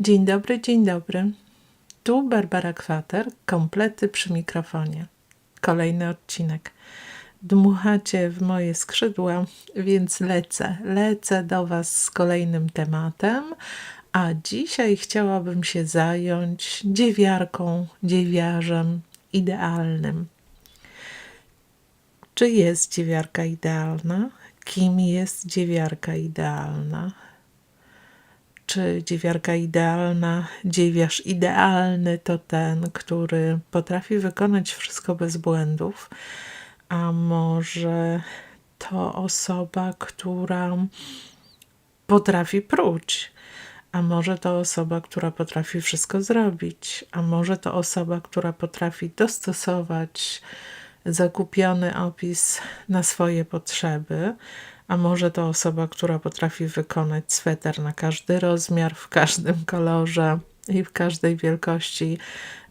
Dzień dobry, dzień dobry. Tu Barbara Kwater, komplety przy mikrofonie. Kolejny odcinek. Dmuchacie w moje skrzydła, więc lecę. Lecę do Was z kolejnym tematem, a dzisiaj chciałabym się zająć dziewiarką, dziewiarzem idealnym. Czy jest dziewiarka idealna? Kim jest dziewiarka idealna? Czy dziewiarka idealna, dziewiarz idealny to ten, który potrafi wykonać wszystko bez błędów, a może to osoba, która potrafi próć, a może to osoba, która potrafi wszystko zrobić, a może to osoba, która potrafi dostosować zakupiony opis na swoje potrzeby, a może to osoba, która potrafi wykonać sweter na każdy rozmiar, w każdym kolorze i w każdej wielkości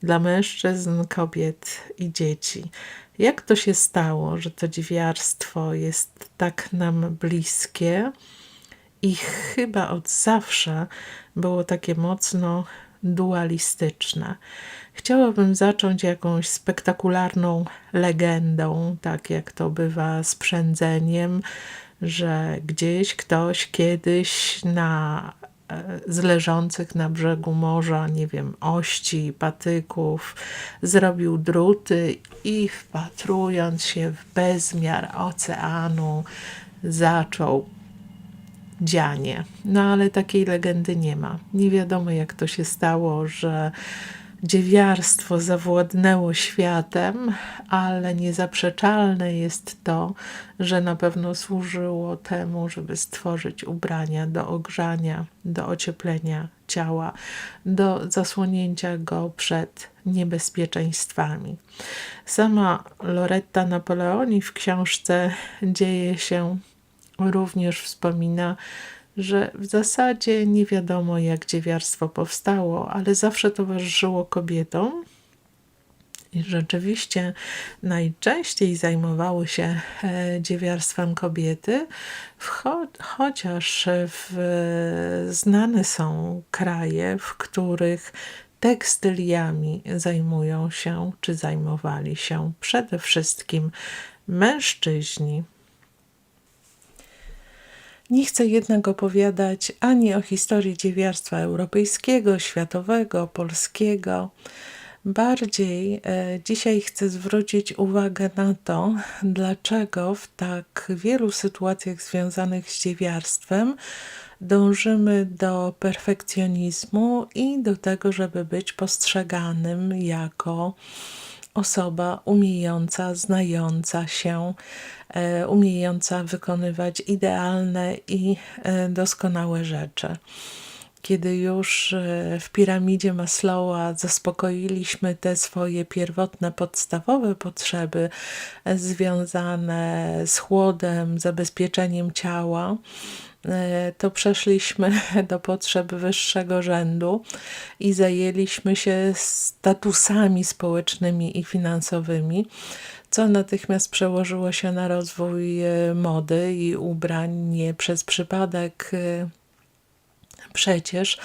dla mężczyzn, kobiet i dzieci. Jak to się stało, że to dziwiarstwo jest tak nam bliskie i chyba od zawsze było takie mocno dualistyczne. Chciałabym zacząć jakąś spektakularną legendą, tak jak to bywa z przędzeniem, że gdzieś ktoś kiedyś na e, z leżących na brzegu morza, nie wiem, ości, patyków, zrobił druty i wpatrując się w bezmiar oceanu, zaczął dzianie. No ale takiej legendy nie ma. Nie wiadomo, jak to się stało, że dziewiarstwo zawładnęło światem, ale niezaprzeczalne jest to, że na pewno służyło temu, żeby stworzyć ubrania do ogrzania, do ocieplenia ciała, do zasłonięcia go przed niebezpieczeństwami. Sama Loretta Napoleoni w książce dzieje się również wspomina, że w zasadzie nie wiadomo, jak dziewiarstwo powstało, ale zawsze towarzyszyło kobietom. I rzeczywiście najczęściej zajmowały się e, dziewiarstwem kobiety, cho chociaż w, znane są kraje, w których tekstyliami zajmują się, czy zajmowali się przede wszystkim mężczyźni. Nie chcę jednak opowiadać ani o historii dziewiarstwa europejskiego, światowego, polskiego. Bardziej e, dzisiaj chcę zwrócić uwagę na to, dlaczego w tak wielu sytuacjach związanych z dziewiarstwem dążymy do perfekcjonizmu i do tego, żeby być postrzeganym jako osoba umiejąca, znająca się, e, umiejąca wykonywać idealne i e, doskonałe rzeczy. Kiedy już e, w piramidzie Maslowa zaspokoiliśmy te swoje pierwotne, podstawowe potrzeby związane z chłodem, zabezpieczeniem ciała, to przeszliśmy do potrzeb wyższego rzędu i zajęliśmy się statusami społecznymi i finansowymi, co natychmiast przełożyło się na rozwój e, mody i ubrań nie przez przypadek e, Przecież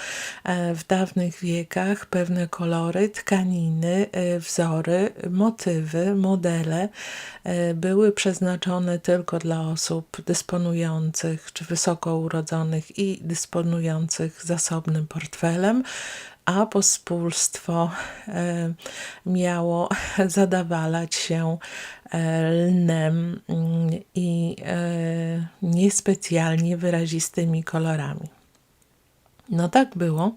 e, w dawnych wiekach pewne kolory, tkaniny, e, wzory, motywy, modele e, były przeznaczone tylko dla osób dysponujących czy wysoko urodzonych i dysponujących zasobnym portfelem, a pospólstwo miało zadawalać się lnem mm, i niespecjalnie wyrazistymi kolorami. No tak było.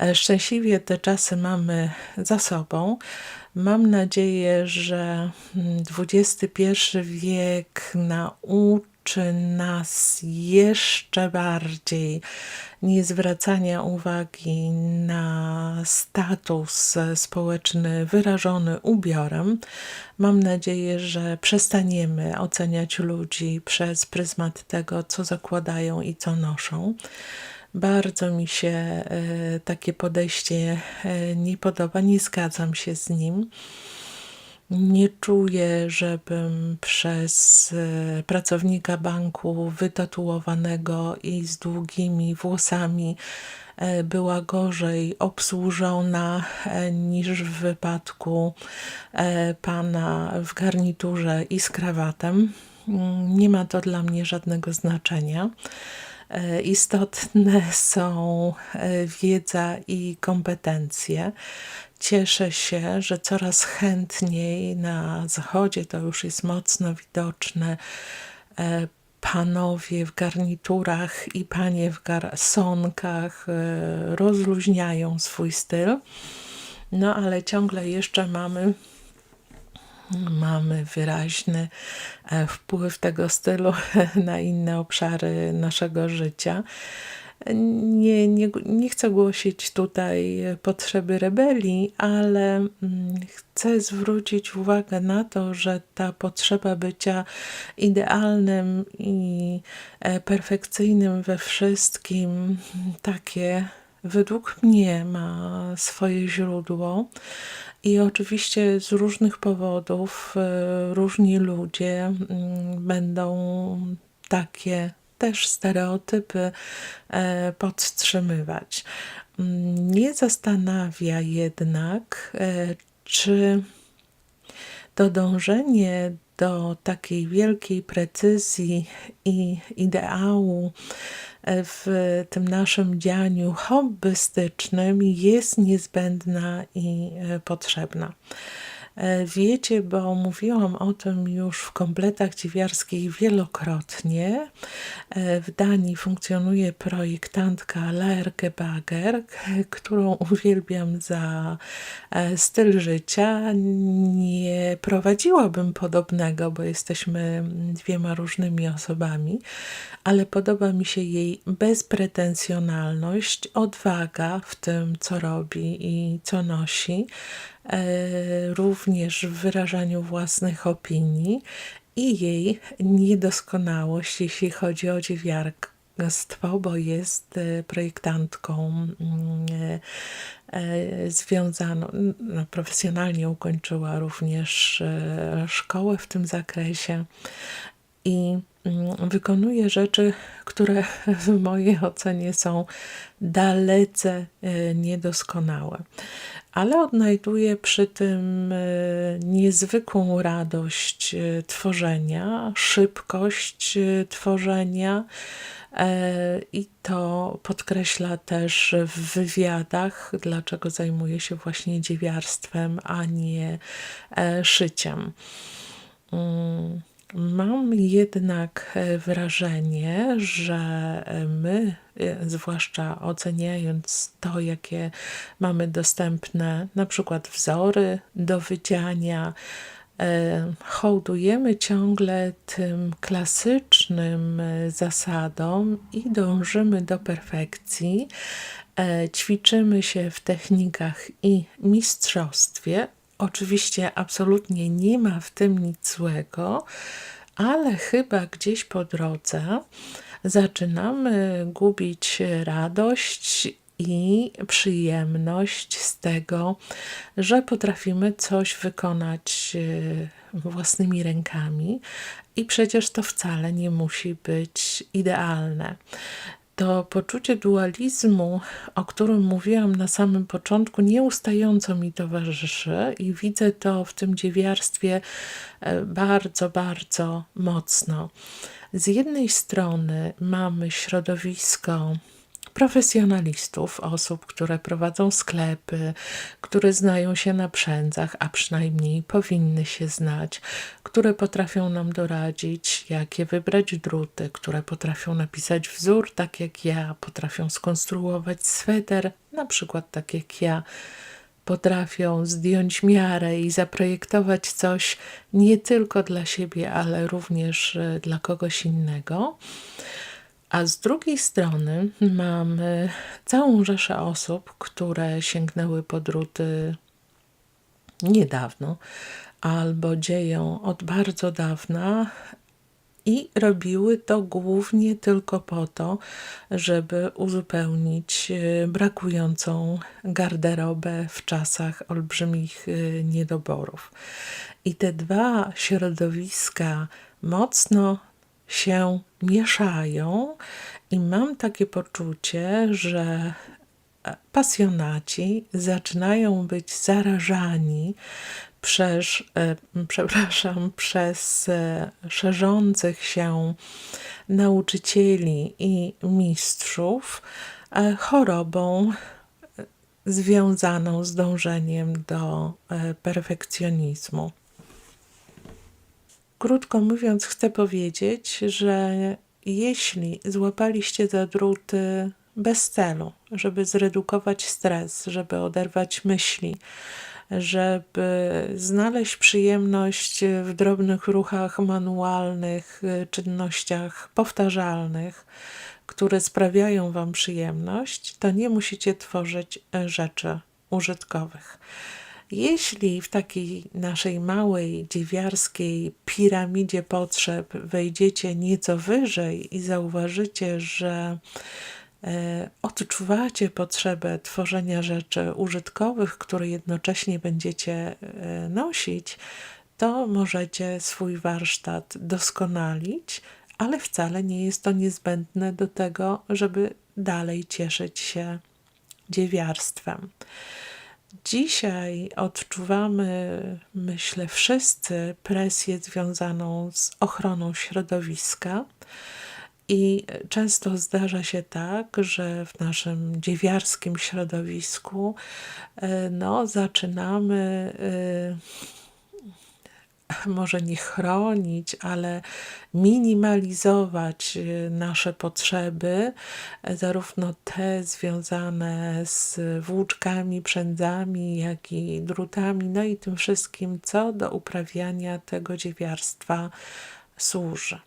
E, szczęśliwie te czasy mamy za sobą. Mam nadzieję, że XXI mm, wiek nauczy nas jeszcze bardziej nie zwracania uwagi na status społeczny wyrażony ubiorem. Mam nadzieję, że przestaniemy oceniać ludzi przez pryzmat tego, co zakładają i co noszą. Bardzo mi się e, takie podejście e, nie podoba, nie zgadzam się z nim. Nie czuję, żebym przez e, pracownika banku wytatuowanego i z długimi włosami była gorzej obsłużona niż w wypadku pana w garniturze i z krawatem. Mm, nie ma to dla mnie żadnego znaczenia. Istotne są wiedza i kompetencje. Cieszę się, że coraz chętniej na zachodzie to już jest mocno widoczne. E, panowie w garniturach i panie w garsonkach e, rozluźniają swój styl. No ale ciągle jeszcze mamy mamy wyraźny e, wpływ tego stylu na inne obszary naszego życia. Nie, nie, nie chcę głosić tutaj potrzeby rebelii, ale mm, chcę zwrócić uwagę na to, że ta potrzeba bycia idealnym i e, perfekcyjnym we wszystkim, takie według mnie ma swoje źródło. I oczywiście z różnych powodów e, różni ludzie mm, będą takie też stereotypy e, podtrzymywać. Nie zastanawia jednak, e, czy to dążenie do takiej wielkiej precyzji i ideału w tym naszym działaniu hobbystycznym jest niezbędna i potrzebna. E, wiecie, bo mówiłam o tym już w kompletach dziwiarskich wielokrotnie. E, w Danii funkcjonuje projektantka Laerke Bager, którą uwielbiam za e, styl życia. Nie prowadziłabym podobnego, bo jesteśmy dwiema różnymi osobami, ale podoba mi się jej bezpretensjonalność, odwaga w tym, co robi i co nosi również w wyrażaniu własnych opinii i jej niedoskonałość, jeśli chodzi o dziewiarstwo, bo jest e, projektantką mm, e, związaną, no, profesjonalnie ukończyła również szkołę w tym zakresie i mm, wykonuje rzeczy, które w mojej ocenie są dalece niedoskonałe ale odnajduję przy tym e, niezwykłą radość e, tworzenia, szybkość e, tworzenia. I to podkreśla też w wywiadach, dlaczego zajmuje się właśnie dziewiarstwem, a nie szyciem. Mam jednak e, wrażenie, że e, my, e, zwłaszcza oceniając to, jakie mamy dostępne, na przykład wzory do wydziania, hołdujemy ciągle tym klasycznym zasadom i dążymy do perfekcji. Ćwiczymy się w technikach i mistrzostwie, Oczywiście absolutnie nie ma w tym nic złego, ale chyba gdzieś po drodze zaczynamy gubić radość i przyjemność z tego, że potrafimy coś wykonać e, własnymi rękami, i przecież to wcale nie musi być idealne to poczucie dualizmu, o którym mówiłam na samym początku, nieustająco mi towarzyszy i widzę to w tym dziewiarstwie e, bardzo, bardzo mocno. Z jednej strony mamy środowisko profesjonalistów, osób, które prowadzą sklepy, które znają się na przędzach, a przynajmniej powinny się znać, które potrafią nam doradzić, jakie wybrać druty, które potrafią napisać wzór tak jak ja, potrafią skonstruować sweter, na przykład tak jak ja potrafią zdjąć miarę i zaprojektować coś nie tylko dla siebie, ale również e, dla kogoś innego. A z drugiej strony mamy całą rzeszę osób, które sięgnęły po druty niedawno albo dzieją od bardzo dawna i robiły to głównie tylko po to, żeby uzupełnić e, brakującą garderobę w czasach olbrzymich e, niedoborów. I te dwa środowiska mocno się mieszają, i mam takie poczucie, że pasjonaci zaczynają być zarażani przez, e, przepraszam, przez e, szerzących się nauczycieli i mistrzów e, chorobą związaną z dążeniem do perfekcjonizmu. Krótko mówiąc, chcę powiedzieć, że jeśli złapaliście za druty bez celu, żeby zredukować stres, żeby oderwać myśli, żeby znaleźć przyjemność w drobnych ruchach manualnych, czynnościach powtarzalnych, które sprawiają Wam przyjemność, to nie musicie tworzyć rzeczy użytkowych. Jeśli w takiej naszej małej, dziewiarskiej piramidzie potrzeb wejdziecie nieco wyżej i zauważycie, że e, odczuwacie potrzebę tworzenia rzeczy użytkowych, które jednocześnie będziecie e, nosić, to możecie swój warsztat doskonalić, ale wcale nie jest to niezbędne do tego, żeby dalej cieszyć się dziewiarstwem. Dzisiaj odczuwamy, myślę, wszyscy presję związaną z ochroną środowiska. I często zdarza się tak, że w naszym dziewiarskim środowisku e, no, zaczynamy y, może nie chronić, ale minimalizować y, nasze potrzeby, zarówno te związane z włóczkami, przędzami, jak i drutami, no i tym wszystkim, co do uprawiania tego dziewiarstwa służy.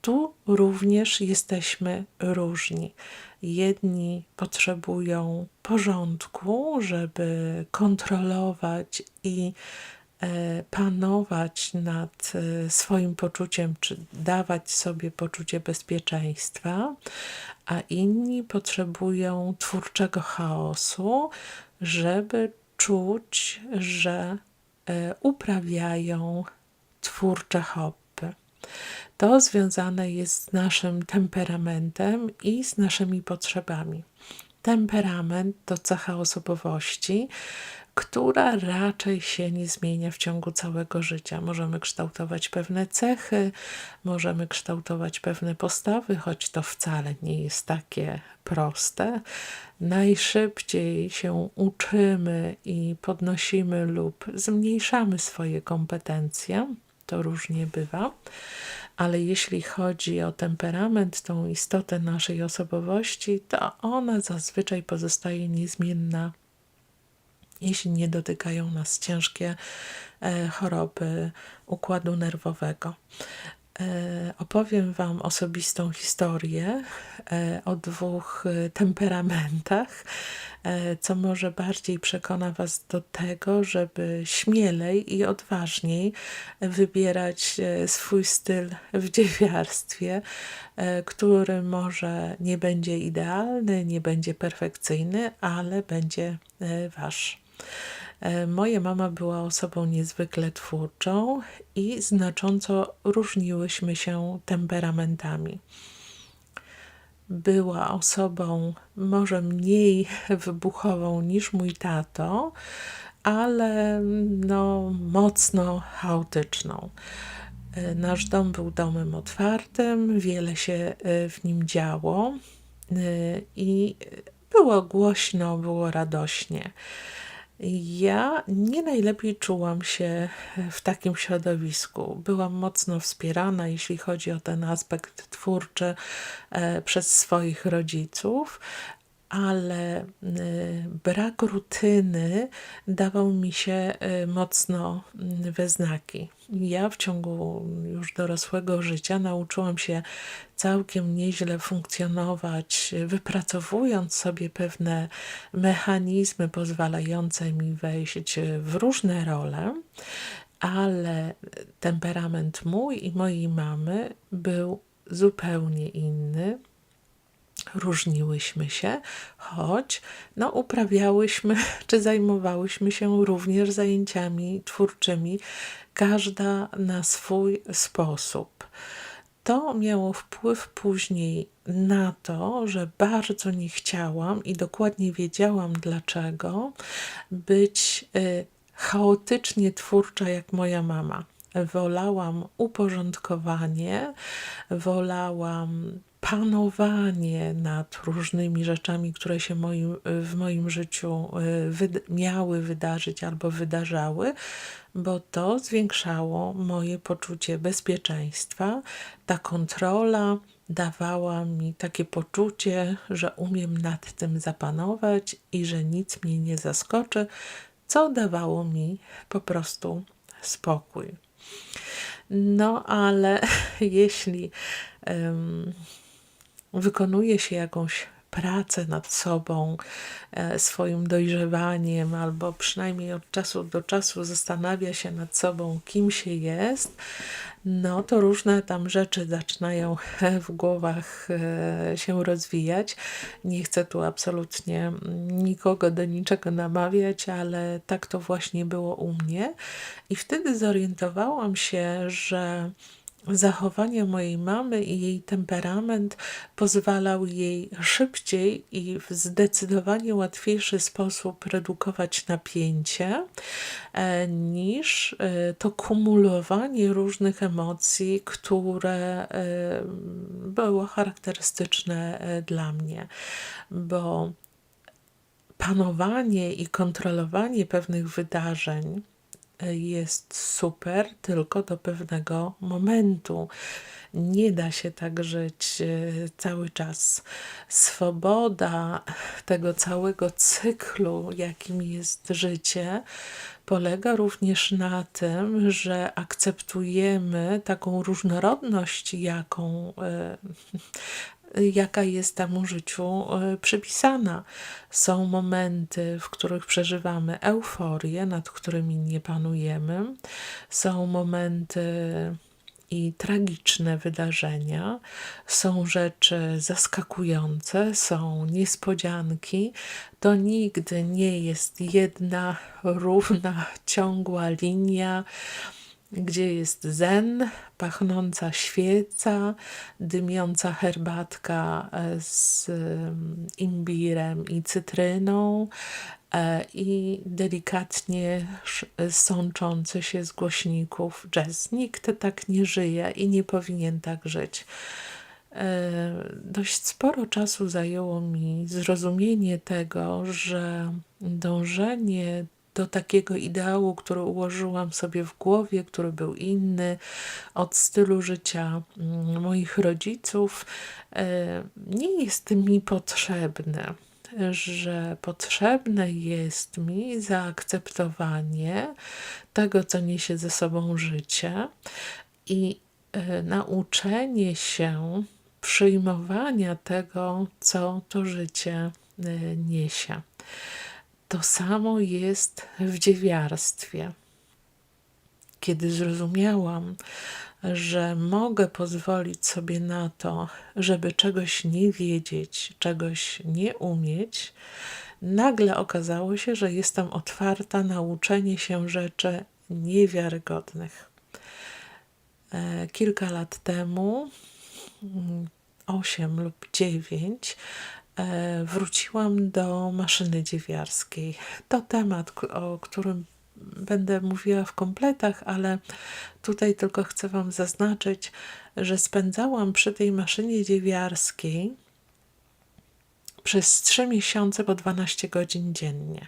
Tu również jesteśmy różni. Jedni potrzebują porządku, żeby kontrolować i E, panować nad e, swoim poczuciem, czy dawać sobie poczucie bezpieczeństwa, a inni potrzebują twórczego chaosu, żeby czuć, że e, uprawiają twórcze hobby. To związane jest z naszym temperamentem i z naszymi potrzebami. Temperament to cecha osobowości, która raczej się nie zmienia w ciągu całego życia. Możemy kształtować pewne cechy, możemy kształtować pewne postawy, choć to wcale nie jest takie proste. Najszybciej się uczymy i podnosimy lub zmniejszamy swoje kompetencje. To różnie bywa ale jeśli chodzi o temperament, tą istotę naszej osobowości, to ona zazwyczaj pozostaje niezmienna jeśli nie dotykają nas ciężkie e, choroby układu nerwowego. E, opowiem Wam osobistą historię e, o dwóch temperamentach, co może bardziej przekona Was do tego, żeby śmielej i odważniej wybierać swój styl w dziewiarstwie, który może nie będzie idealny, nie będzie perfekcyjny, ale będzie Wasz. E, moja mama była osobą niezwykle twórczą i znacząco różniłyśmy się temperamentami. Była osobą może mniej wybuchową niż mój tato, ale no, mocno chaotyczną. E, nasz dom był domem otwartym, wiele się e, w nim działo i było głośno, było radośnie. Ja nie najlepiej czułam się w takim środowisku. Byłam mocno wspierana, jeśli chodzi o ten aspekt twórczy, e, przez swoich rodziców, ale y, brak rutyny dawał mi się y, mocno y, we znaki. Ja w ciągu już dorosłego życia nauczyłam się całkiem nieźle funkcjonować, wypracowując sobie pewne mechanizmy pozwalające mi wejść w różne role ale temperament mój i mojej mamy był zupełnie inny. Różniłyśmy się, choć no, uprawiałyśmy czy zajmowałyśmy się również zajęciami twórczymi, każda na swój sposób. To miało wpływ później na to, że bardzo nie chciałam i dokładnie wiedziałam dlaczego być y, chaotycznie twórcza jak moja mama. Wolałam uporządkowanie, wolałam panowanie nad różnymi rzeczami, które się moim, w moim życiu wyd miały wydarzyć albo wydarzały, bo to zwiększało moje poczucie bezpieczeństwa. Ta kontrola dawała mi takie poczucie, że umiem nad tym zapanować i że nic mnie nie zaskoczy, co dawało mi po prostu spokój. No, ale jeśli um, wykonuje się jakąś pracę nad sobą, e, swoim dojrzewaniem, albo przynajmniej od czasu do czasu zastanawia się nad sobą, kim się jest, no to różne tam rzeczy zaczynają w głowach e, się rozwijać. Nie chcę tu absolutnie nikogo do niczego namawiać, ale tak to właśnie było u mnie. I wtedy zorientowałam się, że zachowanie mojej mamy i jej temperament pozwalał jej szybciej i w zdecydowanie łatwiejszy sposób redukować napięcie e, niż e, to kumulowanie różnych emocji, które e, było charakterystyczne dla mnie, bo panowanie i kontrolowanie pewnych wydarzeń jest super tylko do pewnego momentu. Nie da się tak żyć e, cały czas. Swoboda tego całego cyklu, jakim jest życie, polega również na tym, że akceptujemy taką różnorodność, jaką e, jaka jest temu życiu e, przypisana. Są momenty, w których przeżywamy euforię, nad którymi nie panujemy. Są momenty i tragiczne wydarzenia, są rzeczy zaskakujące, są niespodzianki. To nigdy nie jest jedna równa, ciągła linia gdzie jest zen, pachnąca świeca, dymiąca herbatka e, z imbirem i cytryną e, i delikatnie sączący się z głośników jazz. Nikt tak nie żyje i nie powinien tak żyć. E, dość sporo czasu zajęło mi zrozumienie tego, że dążenie do takiego ideału, który ułożyłam sobie w głowie, który był inny od stylu życia mm, moich rodziców, e, nie jest mi potrzebne. Że potrzebne jest mi zaakceptowanie tego, co niesie ze sobą życie i e, nauczenie się przyjmowania tego, co to życie e, niesie. To samo jest w dziewiarstwie. Kiedy zrozumiałam, że mogę pozwolić sobie na to, żeby czegoś nie wiedzieć, czegoś nie umieć, nagle okazało się, że jestem otwarta na uczenie się rzeczy niewiarygodnych. E, kilka lat temu, mm, osiem lub dziewięć, wróciłam do maszyny dziewiarskiej. To temat, o którym będę mówiła w kompletach, ale tutaj tylko chcę Wam zaznaczyć, że spędzałam przy tej maszynie dziewiarskiej przez 3 miesiące po 12 godzin dziennie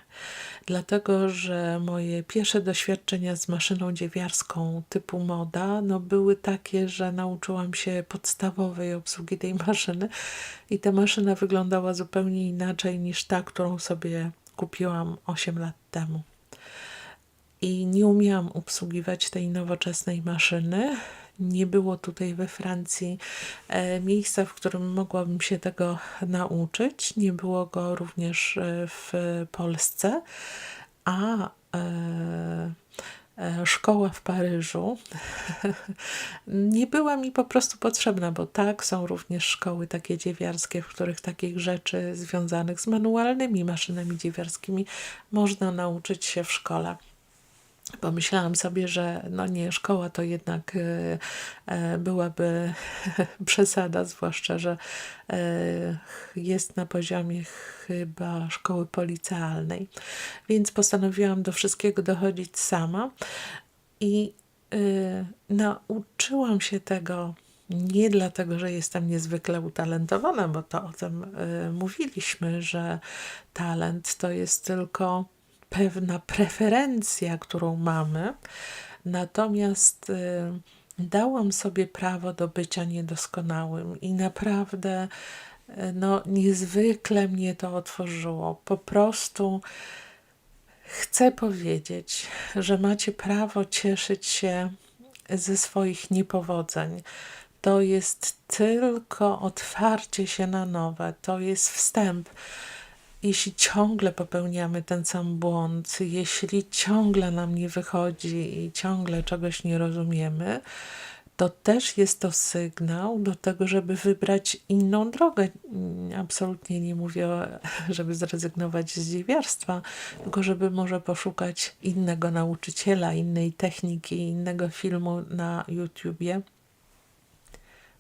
dlatego że moje pierwsze doświadczenia z maszyną dziewiarską typu moda no, były takie, że nauczyłam się podstawowej obsługi tej maszyny i ta maszyna wyglądała zupełnie inaczej niż ta, którą sobie kupiłam 8 lat temu. I nie umiałam obsługiwać tej nowoczesnej maszyny, nie było tutaj we Francji e, miejsca, w którym mogłabym się tego nauczyć. Nie było go również e, w Polsce. A e, szkoła w Paryżu nie była mi po prostu potrzebna, bo tak, są również szkoły takie dziewiarskie, w których takich rzeczy związanych z manualnymi maszynami dziewiarskimi można nauczyć się w szkole. Pomyślałam sobie, że no nie, szkoła to jednak e, e, byłaby przesada, zwłaszcza, że e, jest na poziomie chyba szkoły policealnej. Więc postanowiłam do wszystkiego dochodzić sama i nauczyłam się tego nie dlatego, że jestem niezwykle utalentowana, bo to o tym mówiliśmy, że talent to jest tylko pewna preferencja, którą mamy, natomiast y, dałam sobie prawo do bycia niedoskonałym i naprawdę y, no, niezwykle mnie to otworzyło. Po prostu chcę powiedzieć, że macie prawo cieszyć się ze swoich niepowodzeń. To jest tylko otwarcie się na nowe, to jest wstęp jeśli ciągle popełniamy ten sam błąd, jeśli ciągle nam nie wychodzi i ciągle czegoś nie rozumiemy, to też jest to sygnał do tego, żeby wybrać inną drogę. Absolutnie nie mówię, żeby zrezygnować z dziewiarstwa, tylko żeby może poszukać innego nauczyciela, innej techniki, innego filmu na YouTubie.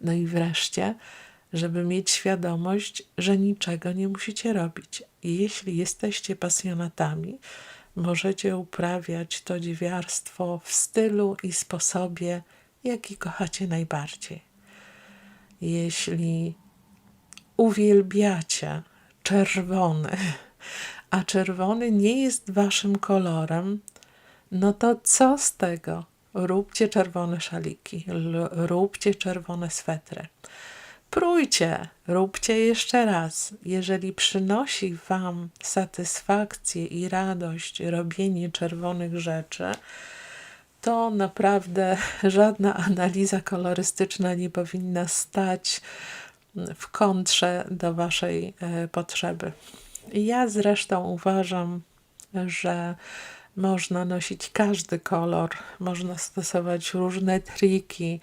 No i wreszcie, żeby mieć świadomość, że niczego nie musicie robić. Jeśli jesteście pasjonatami, możecie uprawiać to dziewiarstwo w stylu i sposobie, jaki kochacie najbardziej. Jeśli uwielbiacie czerwony, a czerwony nie jest waszym kolorem, no to co z tego? Róbcie czerwone szaliki, róbcie czerwone swetry. Sprójcie, róbcie jeszcze raz. Jeżeli przynosi Wam satysfakcję i radość robienie czerwonych rzeczy, to naprawdę żadna analiza kolorystyczna nie powinna stać w kontrze do Waszej e, potrzeby. Ja zresztą uważam, że można nosić każdy kolor, można stosować różne triki,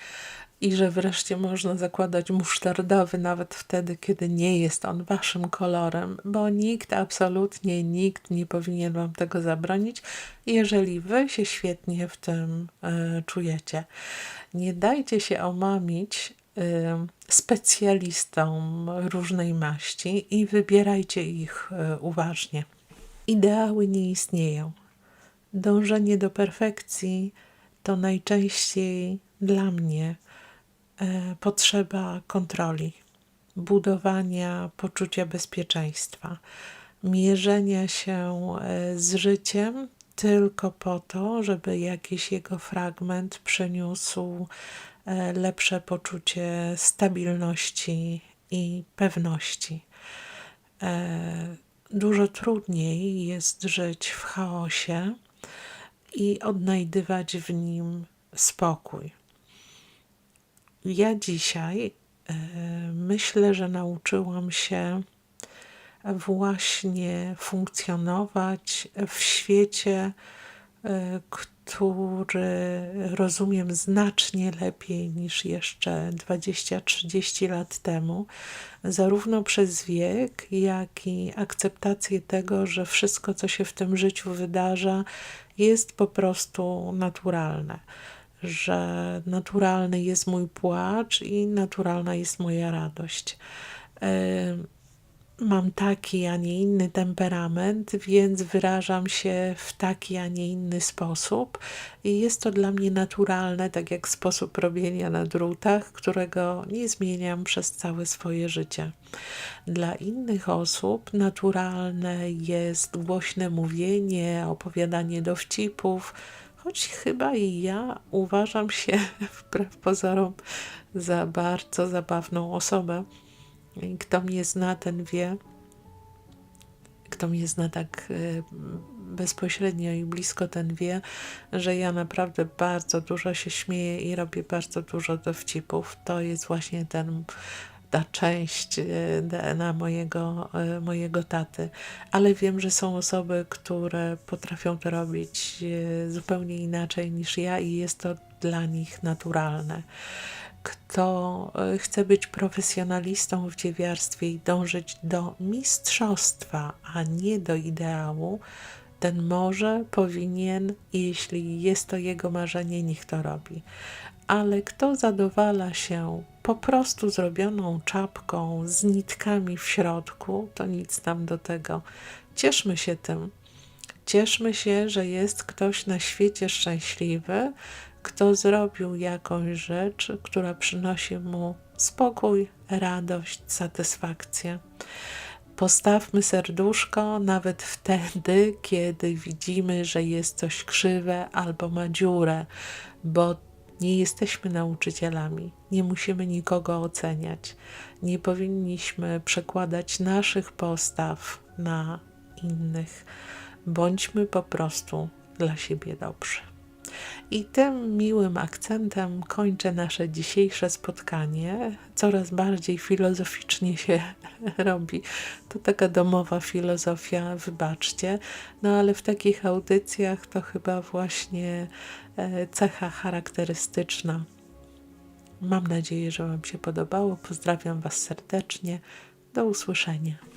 i że wreszcie można zakładać musztardowy nawet wtedy, kiedy nie jest on waszym kolorem, bo nikt, absolutnie nikt nie powinien wam tego zabronić, jeżeli wy się świetnie w tym y, czujecie. Nie dajcie się omamić y, specjalistom różnej maści i wybierajcie ich y, uważnie. Ideały nie istnieją. Dążenie do perfekcji to najczęściej dla mnie potrzeba kontroli, budowania poczucia bezpieczeństwa, mierzenia się e, z życiem tylko po to, żeby jakiś jego fragment przyniósł e, lepsze poczucie stabilności i pewności. Dużo trudniej jest żyć w chaosie i odnajdywać w nim spokój ja dzisiaj e, myślę, że nauczyłam się właśnie funkcjonować w świecie, e, który rozumiem znacznie lepiej niż jeszcze 20-30 lat temu, zarówno przez wiek, jak i akceptację tego, że wszystko, co się w tym życiu wydarza, jest po prostu naturalne że naturalny jest mój płacz i naturalna jest moja radość. Mam taki, a nie inny temperament, więc wyrażam się w taki, a nie inny sposób, i jest to dla mnie naturalne, tak jak sposób robienia na drutach, którego nie zmieniam przez całe swoje życie. Dla innych osób naturalne jest głośne mówienie, opowiadanie dowcipów choć chyba i ja uważam się wbrew pozorom za bardzo zabawną osobę. Kto mnie zna, ten wie, kto mnie zna tak y, bezpośrednio i blisko, ten wie, że ja naprawdę bardzo dużo się śmieję i robię bardzo dużo dowcipów. To jest właśnie ten ta część e, DNA mojego, e, mojego taty, ale wiem, że są osoby, które potrafią to robić e, zupełnie inaczej niż ja i jest to dla nich naturalne. Kto chce być profesjonalistą w dziewiarstwie i dążyć do mistrzostwa, a nie do ideału, ten może, powinien, jeśli jest to jego marzenie, niech to robi. Ale kto zadowala się po prostu zrobioną czapką z nitkami w środku, to nic nam do tego. Cieszmy się tym. Cieszmy się, że jest ktoś na świecie szczęśliwy, kto zrobił jakąś rzecz, która przynosi mu spokój, radość, satysfakcję. Postawmy serduszko nawet wtedy, kiedy widzimy, że jest coś krzywe albo ma dziurę, bo nie jesteśmy nauczycielami, nie musimy nikogo oceniać. Nie powinniśmy przekładać naszych postaw na innych. Bądźmy po prostu dla siebie dobrzy. I tym miłym akcentem kończę nasze dzisiejsze spotkanie. Coraz bardziej filozoficznie się robi. To taka domowa filozofia, wybaczcie. No ale w takich audycjach to chyba właśnie e, cecha charakterystyczna. Mam nadzieję, że Wam się podobało. Pozdrawiam Was serdecznie. Do usłyszenia.